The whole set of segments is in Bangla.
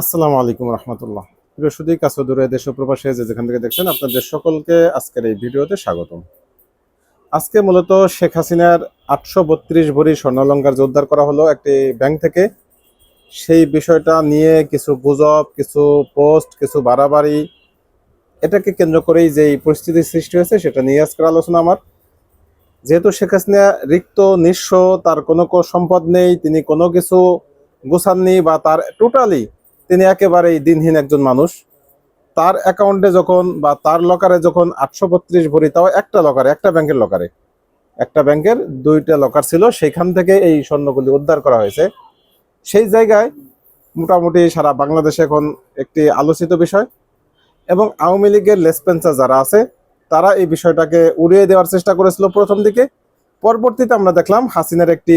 আসসালামু আলাইকুম রহমতুল্লাহ। সুদী কাছে দূরে দেশ প্রবাসে যে যেখান থেকে দেখছেন, আপনাদের সকলকে আজকের এই ভিডিওতে স্বাগতম। আজকে মূলত শেখ হাসিনার আটশো বত্রিশ ভরি স্বর্ণালঙ্কার উদ্ধার করা হলো একটি ব্যাংক থেকে, সেই বিষয়টা নিয়ে কিছু গুজব, কিছু পোস্ট, কিছু বাড়াবাড়ি, এটাকে কেন্দ্র করেই যে এই পরিস্থিতির সৃষ্টি হয়েছে সেটা নিয়ে আজকের আলোচনা আমার। যেহেতু শেখ হাসিনা রিক্ত, নিঃস্ব, তার কোনো সম্পদ নেই, তিনি কোনো কিছু গোছাননি বা তার টোটালি তিনি একেবারেই দিনহীন একজন মানুষ। তার অ্যাকাউন্টে যখন বা তার লকারে যখন আটশো বত্রিশ ভরি, তাও একটা লকারে, একটা ব্যাংকের লকারে। একটা ব্যাংকের দুইটা লকার ছিল সেখান থেকে এই স্বর্ণগুলি উদ্ধার করা হয়েছে। সেই জায়গায় মোটামুটি সারা বাংলাদেশে এখন একটি আলোচিত বিষয় এবং আওয়ামী লীগের লেসপেন্সার যারা আছে, তারা এই বিষয়টাকে উড়িয়ে দেওয়ার চেষ্টা করেছিল প্রথম দিকে। পরবর্তীতে আমরা দেখলাম হাসিনার একটি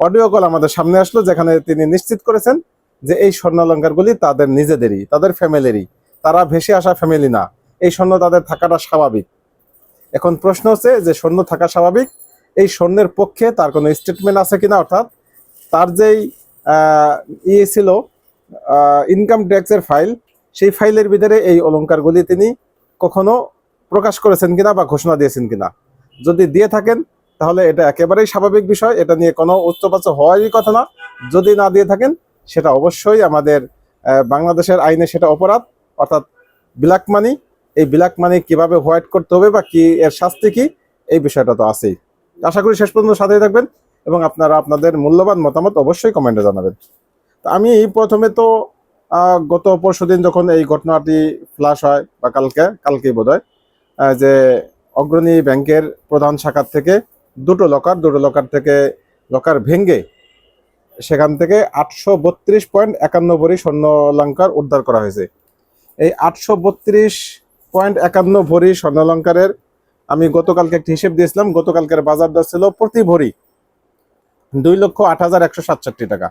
অডিও কল আমাদের সামনে আসলো, যেখানে তিনি নিশ্চিত করেছেন যে এই স্বর্ণালঙ্কারগুলি তাদের নিজেদেরই, তাদের ফ্যামিলিরই তারা ভেসে আসা ফ্যামিলি না। এই স্বর্ণ তাদের থাকাটা স্বাভাবিক। এখন প্রশ্ন হচ্ছে যে স্বর্ণ থাকা স্বাভাবিক? এই স্বর্ণের পক্ষে তার কোনো স্টেটমেন্ট আছে কিনা? অর্থাৎ তার যেই ইয়ে ছিল ইনকাম ট্যাক্সের ফাইল সেই ফাইলের ভিতরে এই অলঙ্কারগুলি তিনি কখনো প্রকাশ করেছেন কিনা বা ঘোষণা দিয়েছেন কিনা? যদি দিয়ে থাকেন, তাহলে এটা একেবারেই স্বাভাবিক বিষয়। এটা নিয়ে কোনো উচ্চবাচ্য হওয়ারই কথা না। যদি না দিয়ে থাকেন সেটা অবশ্যই আমাদের বাংলাদেশের আইনে সেটা অপরাধ, অর্থাৎ ব্ল্যাক মানি এই ব্ল্যাক মানি কীভাবে হোয়াইট করতে হবে বা কি এর শাস্তি কি, এই বিষয়টা তো আছেই। আশা করি শেষ পর্যন্ত সাথেই থাকবেন এবং আপনারা আপনাদের মূল্যবান মতামত অবশ্যই কমেন্টে জানাবেন। তো আমি প্রথমে তো গত পরশুদিন যখন এই ঘটনাটি ফ্লাশ হয়, বা কালকে, কালকেই বোধ হয় যে অগ্রণী ব্যাংকের প্রধান শাখার থেকে দুটো লকার দুটো লকার থেকে লকার ভেঙ্গে সেখান থেকে আটশো বত্রিশ পয়েন্ট একান্ন ভরি স্বর্ণ অলঙ্কার উদ্ধার করা হয়েছে। এই আটশো বত্রিশ পয়েন্ট একান্ন ভরি স্বর্ণ অলঙ্কারের আমি গতকালকে একটি হিসেব দিয়েছিলাম, গতকালকের বাজার দর ছিল প্রতি ভরি দুই লক্ষ আট হাজার একশো সাতষট্টি টাকা।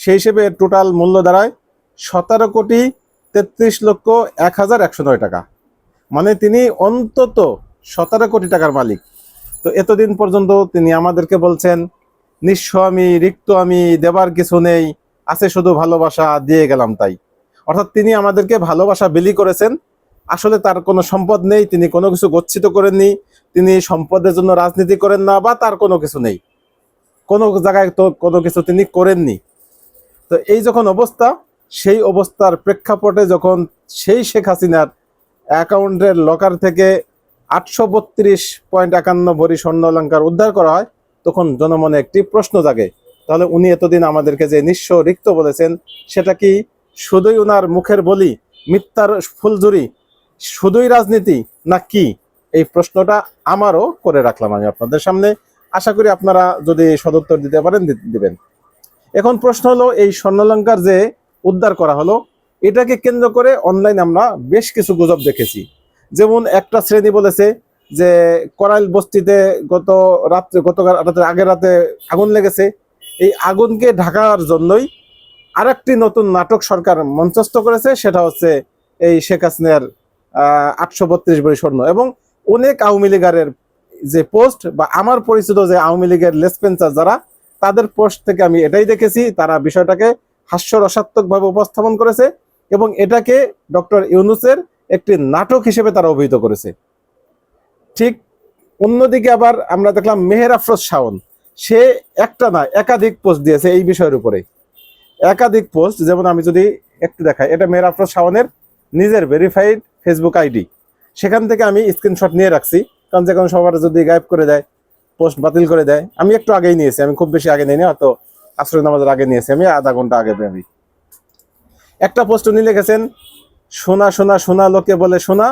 সেই হিসেবে টোটাল মূল্য দাঁড়ায় সতেরো কোটি তেত্রিশ লক্ষ এক হাজার একশো নয় টাকা। মানে তিনি অন্তত সতেরো কোটি টাকার মালিক। তো এতদিন পর্যন্ত তিনি আমাদেরকে বলছেন নিঃস্ব আমি, রিক্ত আমি, দেবার কিছু নেই, আছে শুধু ভালোবাসা, দিয়ে গেলাম তাই। অর্থাৎ তিনি আমাদেরকে ভালোবাসা বিলি করেছেন। আসলে তার কোনো সম্পদ নেই, তিনি কোনো কিছু গচ্ছিত করেননি, তিনি সম্পদের জন্য রাজনীতি করেন না বা তার কোনো কিছু নেই। কোনো জায়গায় তো কোনো কিছু তিনি করেননি। তো এই যখন অবস্থা, সেই অবস্থার প্রেক্ষাপটে যখন সেই শেখ হাসিনার অ্যাকাউন্টের লকার থেকে আটশো বত্রিশ পয়েন্ট একান্ন ভরি স্বর্ণ অলঙ্কার উদ্ধার করা হয় তখন জনমনে একটি প্রশ্ন জাগে, তাহলে উনি এতদিন আমাদেরকে যে নিঃস্ব রিক্ত বলেছেন, সেটা কি শুধুই ওনার মুখের বলি, মিথ্যার ফুলঝুরি, শুধুই রাজনীতি, না কি? এই প্রশ্নটা আমারও করে রাখলাম আমি আপনাদের সামনে। আশা করি আপনারা যদি সদুত্তর দিতে পারেন দিবেন। এখন প্রশ্ন হলো, এই স্বর্ণালঙ্কার যে উদ্ধার করা হলো, এটাকে কেন্দ্র করে অনলাইন আমরা বেশ কিছু গুজব দেখেছি। যেমন একটা শ্রেণি বলেছে যে করাইল বস্তিতে গত রাত্রে গত রাতের আগের রাতে আগুন লেগেছে। এই আগুনকে ঢাকার জন্যই আরেকটি নতুন নাটক সরকার মঞ্চস্থ করেছে, সেটা হচ্ছে এই শেখ হাসিনার আটশো বত্রিশ বড়ি স্বর্ণ। এবং অনেক আওয়ামী লীগারের যে পোস্ট বা আমার পরিচিত যে আওয়ামী লীগের লেসপেন্সার যারা, তাদের পোস্ট থেকে আমি এটাই দেখেছি, তারা বিষয়টাকে হাস্যরসাত্মকভাবে উপস্থাপন করেছে এবং এটাকে ডক্টর ইউনুসের একটি নাটক হিসেবে তারা অভিহিত করেছে। ঠিক অন্যদিকে আবার আমরা দেখলাম মেহের আফরোজ শাওন। সে একটা না, একাধিক পোস্ট দিয়েছে এই বিষয়ের উপরে একাধিক পোস্ট যেমন আমি যদি একটু দেখাই, এটা মেহের আফরোজ শাওনের নিজের ভেরিফাইড ফেসবুক আইডি সেখান থেকে আমি স্ক্রিনশট নিয়ে রাখছি, কারণ যে কোনো সবার যদি গায়েব করে দেয় পোস্ট বাতিল করে দেয়, আমি একটু আগেই নিয়েছি, আমি খুব বেশি আগে নিয়ে নিইনি, হয়তো আসর নামাজের আগে নিয়েছি আমি, আধা ঘণ্টা আগে আমি। একটা পোস্ট উনি লিখেছেন সোনা সোনা সোনা লোকে বলে সোনা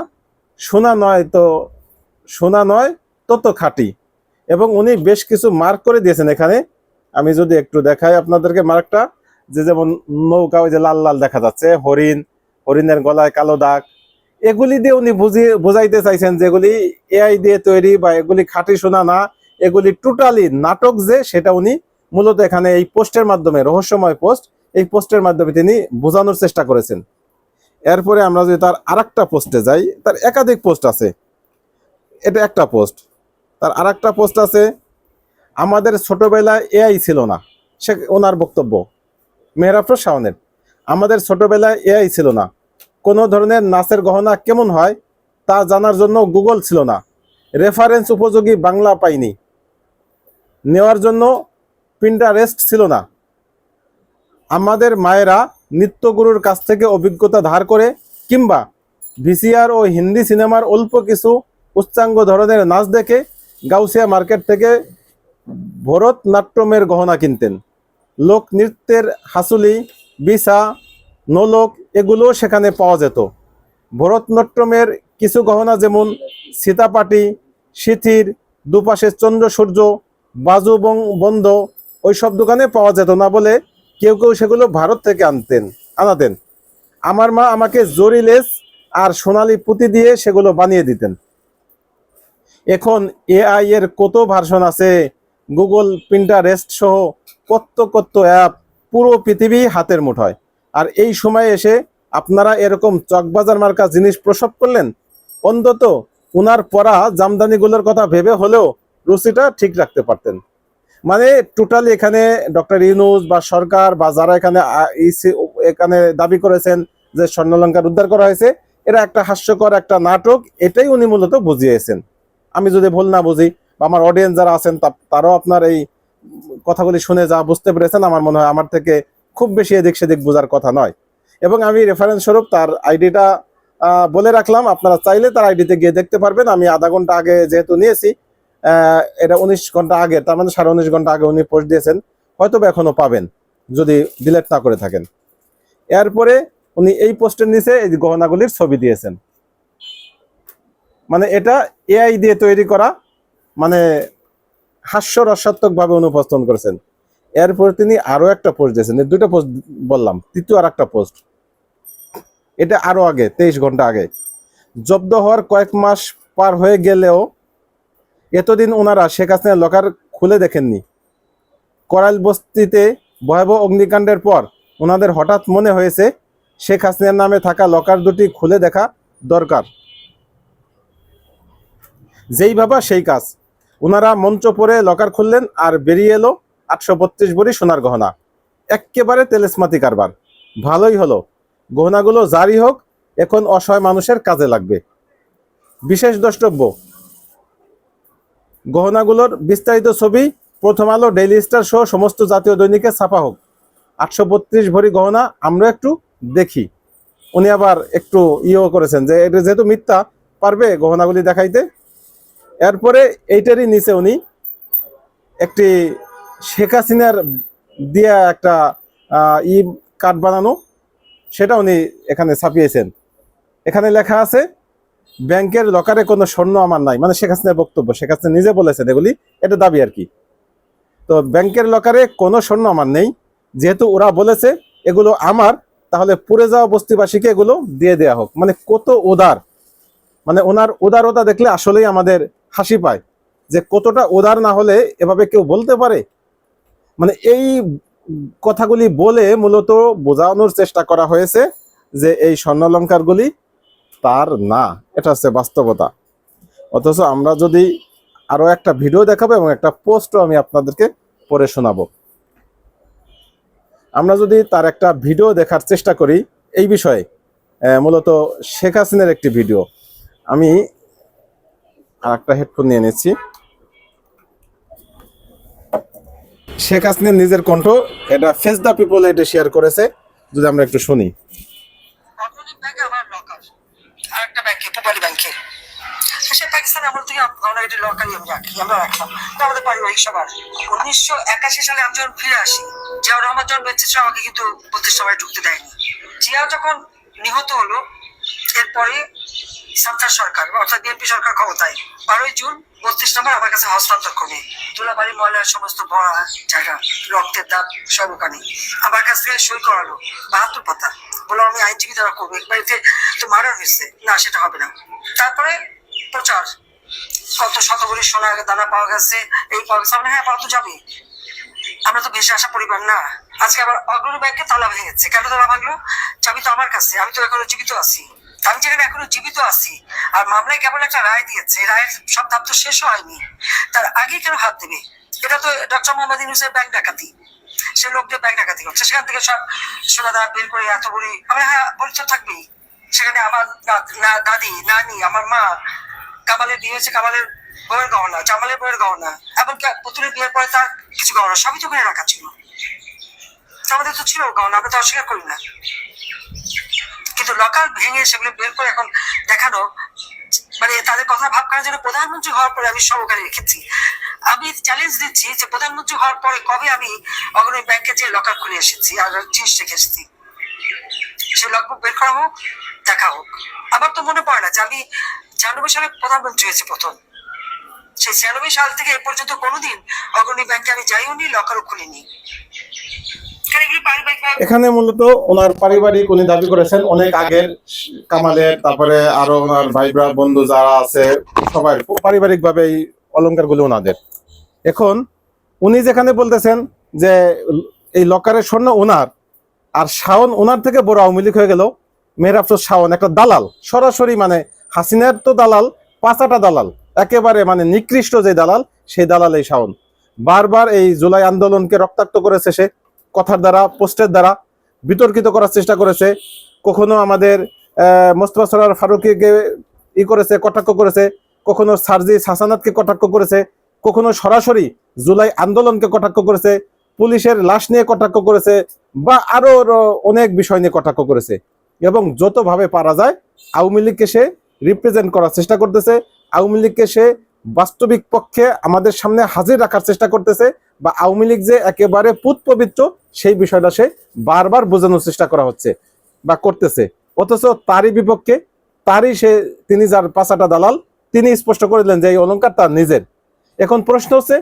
সোনা নয় তো সোনা নয়, তত খাঁটি। এবং উনি বেশ কিছু মার্ক করে দিয়েছেন এখানে। আমি যদি একটু দেখাই আপনাদেরকে মার্কটা যে যেমন নৌকা, ওই যে লাল লাল দেখা যাচ্ছে, হরিণ, হরিণের গলায় কালো দাগ। এগুলি দিয়ে উনি বুঝিয়ে, বোঝাইতে চাইছেন যেগুলি এআই দিয়ে তৈরি বা এগুলি খাঁটি সোনা না, এগুলি টোটালি নাটক যে, সেটা উনি মূলত এখানে এই পোস্টের মাধ্যমে, রহস্যময় পোস্ট, এই পোস্টের মাধ্যমে তিনি বোঝানোর চেষ্টা করেছেন। এরপরে আমরা যদি তার আরেকটা পোস্টে যাই, তার একাধিক পোস্ট আছে। এটা একটা পোস্ট তার আর একটা পোস্ট আছে, আমাদের ছোটবেলায় এআই ছিল না, সে ওনার বক্তব্য। মেহরাফর শাওনের, আমাদের ছোটবেলায় এআই ছিল না। কোনো ধরনের নাচের গহনা কেমন হয় তা জানার জন্য গুগল ছিল না। রেফারেন্স উপযোগী বাংলা পাইনি। নেওয়ার জন্য পিন্টারেস্ট ছিল না। আমাদের মায়েরা নৃত্যগুরুর কাছ থেকে অভিজ্ঞতা ধার করে, কিংবা ভিসিআর ও হিন্দি সিনেমার অল্প কিছু উচ্চাঙ্গ ধরনের নাচ দেখে গাউসিয়া মার্কেট থেকে ভরতনাট্যমের গহনা কিনতেন। লোক নৃত্যের হাসুলি বিসা নোলক এগুলো সেখানে পাওয়া যেত। ভরতনাট্যমের কিছু গহনা যেমন সীতাপাটি, সিথির, দুপাশে চন্দ্র সূর্য বাজু বন্ধ ওইসব দোকানে পাওয়া যেত না বলে কেউ কেউ সেগুলো ভারত থেকে আনতেন আনাতেন। আমার মা আমাকে জরিলেস আর সোনালি পুঁতি দিয়ে সেগুলো বানিয়ে দিতেন। এখন এআই এর কত ভার্সন আছে? গুগল প্রিন্টারেস্ট সহ কত কত অ্যাপ পুরো পৃথিবী হাতের মুঠোয়। আর এই সময় এসে আপনারা এরকম চকবাজার মার্কা জিনিস প্রসব করলেন? অন্তত উনার পরা জামদানিগুলোর কথা ভেবে হলেও রুচিটা ঠিক রাখতে পারতেন। মানে টোটালি এখানে ডক্টর ইউনুস বা সরকার বা যারা এখানে এখানে দাবি করেছেন যে স্বর্ণলঙ্কার উদ্ধার করা হয়েছে, এরা একটা হাস্যকর একটা নাটক, এটাই উনি মূলত বুঝিয়েছেন। আমি যদি ভুল না বুঝি বা আমার অডিয়েন্স যারা আছেন তারাও আপনার এই কথাগুলি শুনে যা বুঝতে পেরেছেন, আমার মনে হয় আমার থেকে খুব বেশি এদিক সেদিক বোঝার কথা নয়। এবং আমি রেফারেন্স স্বরূপ তার আইডিটা বলে রাখলাম। আপনারা চাইলে তার আইডিতে গিয়ে দেখতে পারবেন। আমি আধা ঘণ্টা আগে যেহেতু নিয়েছি এটা উনিশ ঘণ্টা আগে, তার মানে সাড়ে উনিশ ঘণ্টা আগে উনি পোস্ট দিয়েছেন হয়তো বা এখনও পাবেন, যদি ডিলেট না করে থাকেন। এরপরে উনি এই পোস্টের নিচে এই গহনাগুলির ছবি দিয়েছেন। মানে এটা এআই দিয়ে তৈরি করা মানে হাস্যরসাত্মক ভাবে অনুপস্থাপন করেছেন। এরপর তিনি আরও একটা পোস্ট দিয়েছেন। দুটো পোস্ট বললাম, তৃতীয় আর একটা পোস্ট এটা আরও আগে, তেইশ ঘণ্টা আগে। জব্দ হওয়ার কয়েক মাস পার হয়ে গেলেও এতদিন ওনারা শেখ হাসিনার লকার খুলে দেখেননি। করাইল বস্তিতে ভয়াবহ অগ্নিকাণ্ডের পর ওনাদের হঠাৎ মনে হয়েছে, শেখ হাসিনার নামে থাকা লকার দুটি খুলে দেখা দরকার। যেই ভাবা সেই কাজ। ওনারা মঞ্চ পরে লকার খুললেন আর বেরিয়ে এলো আটশো বত্রিশ ভরি সোনার গহনা। এক্কেবারে তেলেসমাতি কারবার। ভালোই হলো। গহনাগুলো জারি হোক, এখন অসহায় মানুষের কাজে লাগবে। বিশেষ দ্রষ্টব্য, গহনাগুলোর বিস্তারিত ছবি, প্রথম আলো, ডেইলি স্টার সহ সমস্ত জাতীয় দৈনিকে ছাপা হোক। আটশো বত্রিশ ভরি গহনা আমরা একটু দেখি। উনি আবার একটু ইয়েও করেছেন যে, এটা যেহেতু মিথ্যা, পারবে গহনাগুলি দেখাইতে? এরপরে এইটারই নিচে উনি একটি শেখ হাসিনার দিয়া একটা ই কার্ড বানানো, সেটা উনি এখানে ছাপিয়েছেন। এখানে লেখা আছে, ব্যাংকের লকারে কোনো স্বর্ণ আমার নাই। মানে শেখ হাসিনার বক্তব্য, শেখ হাসিনা নিজে বলেছেন এগুলি, এটা দাবি আর কি। তো ব্যাংকের লকারে কোনো স্বর্ণ আমার নেই, যেহেতু ওরা বলেছে এগুলো আমার, তাহলে পুড়ে যাওয়া বস্তিবাসীকে এগুলো দিয়ে দেয়া হোক। মানে কত উদার। মানে ওনার উদারতা দেখলে আসলেই আমাদের হাসি পায় যে কতটা উদার না হলে এভাবে কেউ বলতে পারে? মানে এই কথাগুলি বলে মূলত বোঝানোর চেষ্টা করা হয়েছে যে এই স্বর্ণালঙ্কারগুলি তার না, এটা হচ্ছে বাস্তবতা। অথচ আমরা যদি আরও একটা ভিডিও দেখাবো এবং একটা পোস্টও আমি আপনাদেরকে পড়ে শোনাবো। আমরা যদি তার একটা ভিডিও দেখার চেষ্টা করি এই বিষয়ে মূলত শেখ হাসিনার একটি ভিডিও। আমি আর একটা হেডফোন নিয়ে নিচ্ছি। শেখ হাসিনার নিজের কণ্ঠ, এটা ফেস দ্য পিপল এটা শেয়ার করেছে। যদি আমরা একটু শুনি। ব্যাংকে আমল থেকে আমরা আমি রাখি, আমরা আমাদের পারিবারিক সবার। উনিশশো একাশি সালে আমি যখন ফিরে আসি কিন্তু ঢুকতে দেয়নি। যখন নিহত হলো, এরপরে সরকার সরকার অর্থাৎ বিএনপি সরকার ক্ষমতায়। বারোই জুন বত্রিশ নম্বর আমার কাছে হস্তান্তর করবে দুলাবাড়ি, ময়লার সমস্ত ভরা জায়গা, রক্তের দাগ সব ওখানে আমার কাছ থেকে সই করালো বাহাত্তর পাতা। বলল আমি আইনজীবী দ্বারা করব এক বাড়িতে তো মার্ডার হয়েছে। না, সেটা হবে না। তারপরে প্রচার। কত শতগুলি সোনা দানা পাওয়া গেছে, এই পাওয়া গেছে। আমরা হ্যাঁ পাওয়া তো যাবে আমরা তো ভেসে আসা পরিবার না। আজকে আবার অগ্রণী ব্যাংকে তালা ভেঙেছে। কেন তালা ভাঙলো? চাবি তো আমার কাছে। আমি তো এখনও জীবিত আছি। আমি যেখানে এখনও জীবিত আছি, আর মামলায় কেবল একটা রায় দিয়েছে রায়ের সব ধাপ তো শেষ হয়নি। তার আগে কেন হাত দেবে? এটা তো ডক্টর মোহাম্মদ ইউনুসের ব্যাংক ডাকাতি। সে লোকদের ব্যাংক ডাকাতি করছে। সেখান থেকে সব সোনাদা বের করে এত বড়ি আমি হ্যাঁ পরিচয় থাকবেই। সেখানে আমার দাদি, নানি, আমার মা, কামালের বিয়ে হয়েছে কামালের বইয়ের গহনা, জামালের বইয়ের গহনা, এমনকি পুতুলের বিয়ের পরে তার কিছু গহনা, সবই তো করে রাখা ছিল। আমাদের তো ছিল গহনা, আমরা তো অস্বীকার করি না। কিন্তু লকাল ভেঙে সেগুলো বের করে এখন দেখানো মানে তাদের কথা ভাব করার জন্য প্রধানমন্ত্রী হওয়ার পরে আমি সহকারে রেখেছি। আমি চ্যালেঞ্জ দিচ্ছি যে প্রধানমন্ত্রী হওয়ার পরে কবে আমি অগ্রণী ব্যাংকে যে লকার খুলে এসেছি আর জিনিস রেখে এসেছি, সে লগবুক বের করা হোক, দেখা হোক। আমার তো মনে পড়ে না যে আমি ছিয়ানব্বই সালে প্রধানমন্ত্রী হয়েছে প্রথম। সেই ছিয়ানব্বই সাল থেকে এ পর্যন্ত কোনোদিন অগ্রণী ব্যাংকে আমি যাইও নি লকারও খুলিনি। এখানে মূলত ওনার পারিবারিক উনি দাবি করেছেন, অনেক আগের কামালের, তারপরে আরও ওনার ভাই ব্রা বন্ধু যারা আছে, সবাই পারিবারিক ভাবে এই অলংকারগুলো ওনাদের। এখন উনি যেখানে বলতেছেন যে এই লকারের স্বর্ণ ওনার, আর শাওন ওনার থেকে বড় আওয়ামী লীগ হয়ে গেল মেহরাফর শাওন, একটা দালাল। সরাসরি মানে হাসিনার তো দালাল, পাঁচাটা দালাল। একেবারে মানে নিকৃষ্ট যে দালাল, সেই দালাল এই শাওন। বারবার এই জুলাই আন্দোলনকে রক্তাক্ত করেছে সে। কথার দ্বারা, পোস্টের দ্বারা বিতর্কিত করার চেষ্টা করেছে। কখনো আমাদের মোস্তফা সরার ফারুকিকে ই করেছে, কটাক্ষ করেছে। কখনো সার্জি হাসানাতকে কটাক্ষ করেছে। কখনো সরাসরি জুলাই আন্দোলনকে কটাক্ষ করেছে। পুলিশের লাশ নিয়ে কটাক্ষ করেছে বা আরও র- অনেক বিষয় নিয়ে কটাক্ষ করেছে। এবং যতভাবে পারা যায়, আওয়ামী লীগকে সে রিপ্রেজেন্ট করার চেষ্টা করতেছে। আওয়ামী লীগকে সে বাস্তবিক পক্ষে আমাদের সামনে হাজির রাখার চেষ্টা করতেছে বা আওয়ামী লীগ যে একেবারে পুত পবিত্র সেই বিষয়টা সে বারবার বোঝানোর চেষ্টা করা হচ্ছে বা করতেছে। অথচ তারই বিপক্ষে, তারই সে, তিনি যার পাঁচাটা দালাল, তিনি স্পষ্ট করে দিলেন যে এই অলংকার তার নিজের। এখন প্রশ্ন হচ্ছে,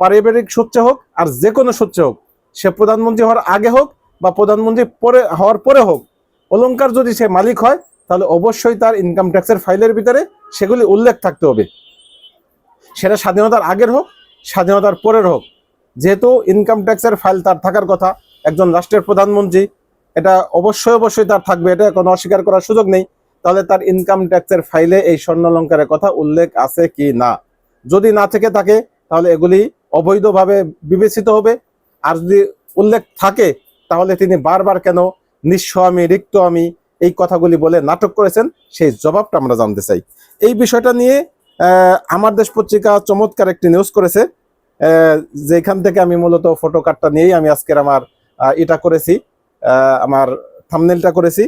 পারিবারিক সূত্রে হোক আর যে কোনো সূত্রে হোক, সে প্রধানমন্ত্রী হওয়ার আগে হোক বা প্রধানমন্ত্রী পরে, হওয়ার পরে হোক, অলংকার যদি সে মালিক হয়, তাহলে অবশ্যই তার ইনকাম ট্যাক্সের ফাইলের ভিতরে সেগুলি উল্লেখ থাকতে হবে। সেটা স্বাধীনতার আগের হোক, স্বাধীনতার পরের হোক যেহেতু ইনকাম ট্যাক্সের ফাইল তার থাকার কথা, একজন রাষ্ট্রের প্রধানমন্ত্রী, এটা অবশ্যই অবশ্যই তার থাকবে, এটা কোনো অস্বীকার করার সুযোগ নেই। তাহলে তার ইনকাম ট্যাক্সের ফাইলে এই স্বর্ণালঙ্কারের কথা উল্লেখ আছে কি না? যদি না থেকে থাকে, তাহলে এগুলি অবৈধভাবে বিবেচিত হবে। আর যদি উল্লেখ থাকে, তাহলে তিনি বারবার কেন নিঃস্ব আমি, রিক্ত আমি এই কথাগুলি বলে নাটক করেছেন? সেই জবাবটা আমরা জানতে চাই। এই বিষয়টা নিয়ে আমার দেশ পত্রিকা চমৎকার একটি নিউজ করেছে। যেখান থেকে আমি মূলত ফটো কার্ডটা নিয়েই আমি আজকের আমার এটা করেছি আমার থামনেলটা করেছি।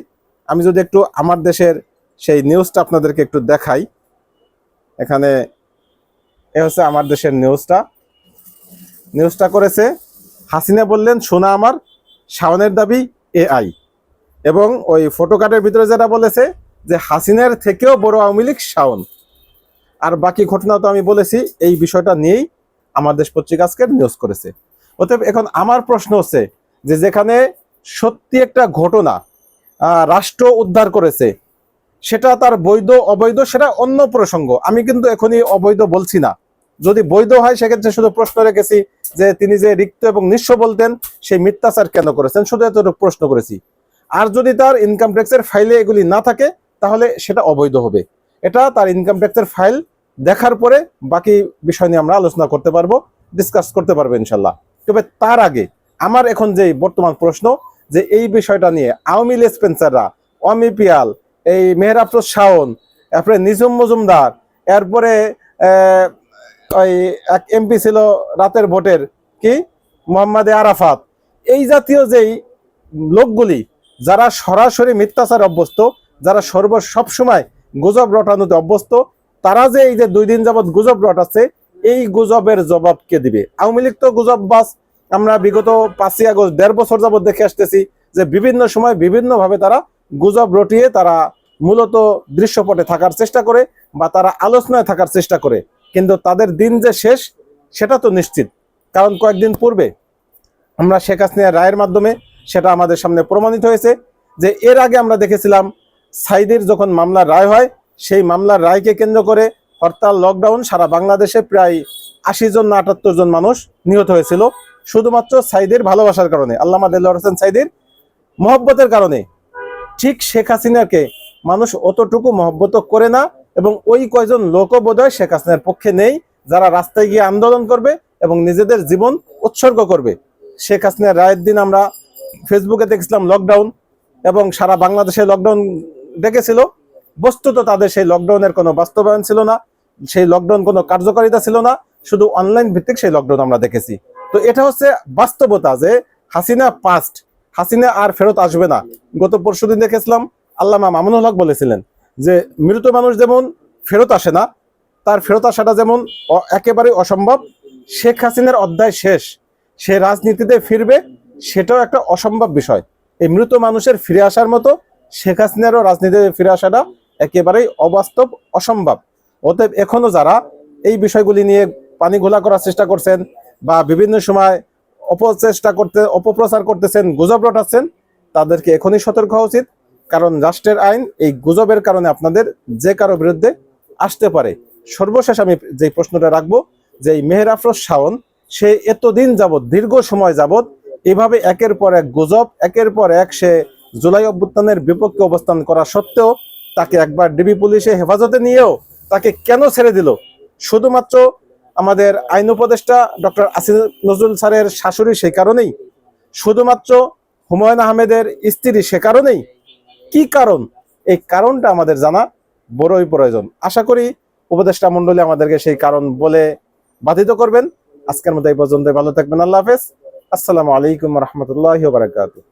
আমি যদি একটু আমার দেশের সেই নিউজটা আপনাদেরকে একটু দেখাই, এখানে এ হচ্ছে আমার দেশের নিউজটা নিউজটা করেছে, হাসিনা বললেন সোনা আমার, শাওনের দাবি এআই। এবং ওই ফটো কার্ডের ভিতরে যেটা বলেছে, যে হাসিনার থেকেও বড় আওয়ামী লীগ শাওন। আর বাকি ঘটনা তো আমি বলেছি, এই বিষয়টা নিয়েই আমার দেশ পত্রিকা আজকের নিউজ করেছে। অতএব এখন আমার প্রশ্ন হচ্ছে যে যেখানে সত্যি একটা ঘটনা রাষ্ট্র উদ্ধার করেছে, সেটা তার বৈধ, অবৈধ, সেটা অন্য প্রসঙ্গ। আমি কিন্তু এখনই অবৈধ বলছি না। যদি বৈধ হয়, সেক্ষেত্রে শুধু প্রশ্ন রেখেছি যে তিনি যে রিক্ত এবং নিঃস্ব বলতেন, সেই মিথ্যাচার কেন করেছেন? শুধু এতটুকু প্রশ্ন করেছি। আর যদি তার ইনকাম ট্যাক্সের ফাইলে এগুলি না থাকে, তাহলে সেটা অবৈধ হবে। এটা তার ইনকাম ট্যাক্সের ফাইল দেখার পরে বাকি বিষয় নিয়ে আমরা আলোচনা করতে পারব ডিসকাস করতে পারব ইনশাল্লাহ তবে তার আগে আমার এখন যে বর্তমান প্রশ্ন, যে এই বিষয়টা নিয়ে আওয়ামী লীগ স্পেন্সাররা, অমি পিয়াল, এই মেহরাফরোজ শাওন, তারপরে নিজুম মজুমদার, এরপরে ওই এক এমপি ছিল রাতের ভোটের, কি? মোহাম্মদ আরাফাত। এই জাতীয় যেই লোকগুলি, যারা সরাসরি মিথ্যাচার অভ্যস্ত, যারা সর্ব, সবসময় গুজব রটানোতে অভ্যস্ত তারা যে এই যে দুই দিন যাবৎ গুজব রটাচ্ছে, এই গুজবের জবাব কে দিবে? আওয়ামী লীগ তো গুজব বাস আমরা বিগত পাঁচই আগস্ট, দেড় বছর যাবৎ দেখে আসতেছি যে বিভিন্ন সময় বিভিন্ন ভাবে তারা গুজব রটিয়ে তারা মূলত দৃশ্যপটে থাকার চেষ্টা করে বা তারা আলোচনায় থাকার চেষ্টা করে। কিন্তু তাদের দিন যে শেষ, সেটা তো নিশ্চিত। কারণ কয়েকদিন পূর্বে আমরা শেখ হাসিনার রায়ের মাধ্যমে সেটা আমাদের সামনে প্রমাণিত হয়েছে যে এর আগে আমরা দেখেছিলাম সাইদের যখন মামলার রায় হয় সেই মামলার রায়কে কেন্দ্র করে হরতাল লকডাউন সারা বাংলাদেশে প্রায় আশি জন না আটাত্তর জন মানুষ নিহত হয়েছিল। শুধুমাত্র সাইদের ভালোবাসার কারণে, আল্লামা দেল্লাহ হোসেন সাইদের মহব্বতের কারণে। ঠিক শেখ হাসিনাকে মানুষ অতটুকু মহব্বত করে না এবং ওই কয়জন লোকও বোধহয় শেখ হাসিনার পক্ষে নেই, যারা রাস্তায় গিয়ে আন্দোলন করবে এবং নিজেদের জীবন উৎসর্গ করবে। শেখ হাসিনার রায়ের দিন আমরা ফেসবুকে দেখছিলাম লকডাউন এবং সারা বাংলাদেশে লকডাউন ডেকেছিল বস্তুত তাদের সেই লকডাউনের কোনো বাস্তবায়ন ছিল না, সেই লকডাউন কোনো কার্যকারিতা ছিল না, শুধু অনলাইন ভিত্তিক সেই লকডাউন আমরা দেখেছি। তো এটা হচ্ছে বাস্তবতা যে হাসিনা পাস্ট হাসিনা আর ফেরত আসবে না। গত পরশুদিন দেখেছিলাম আল্লামা মামুনুল হক বলেছিলেন যে, মৃত মানুষ যেমন ফেরত আসে না, তার ফেরত আসাটা যেমন একেবারে অসম্ভব, শেখ হাসিনার অধ্যায় শেষ, সে রাজনীতিতে ফিরবে, সেটাও একটা অসম্ভব বিষয়। এই মৃত মানুষের ফিরে আসার মতো শেখ হাসিনারও রাজনীতিতে ফিরে আসাটা একেবারেই অবাস্তব, অসম্ভব। অতএব এখনও যারা এই বিষয়গুলি নিয়ে পানি ঘোলা করার চেষ্টা করছেন বা বিভিন্ন সময় অপচেষ্টা করতে, অপপ্রচার করতেছেন, গুজব রটাচ্ছেন, তাদেরকে এখনই সতর্ক হওয়া উচিত। কারণ রাষ্ট্রের আইন এই গুজবের কারণে আপনাদের যে কারও বিরুদ্ধে আসতে পারে। সর্বশেষ আমি যে প্রশ্নটা রাখব, যে এই মেহের আফরোজ শাওন, সে এতদিন যাবৎ, দীর্ঘ সময় যাবৎ এভাবে একের পর এক গুজব, একের পর এক সে জুলাই অভ্যুত্থানের বিপক্ষে অবস্থান করা সত্ত্বেও তাকে একবার ডিবি পুলিশে হেফাজতে নিয়েও তাকে কেন ছেড়ে দিল? শুধুমাত্র আমাদের আইন উপদেষ্টা ডক্টর আসিফ নজরুল স্যারের শাশুড়ি সেই কারণেই? শুধুমাত্র হুমায়ুন আহমেদের স্ত্রী সে কারণেই? কি কারণ? এই কারণটা আমাদের জানা বড়ই প্রয়োজন। আশা করি উপদেষ্টা মন্ডলী আমাদেরকে সেই কারণ বলে বাধিত করবেন। আজকের মতো এই পর্যন্ত ভালো থাকবেন। আল্লাহ হাফেজ। আসসালামু আলাইকুম রহমতুল্লাহ বারাকাতুহ।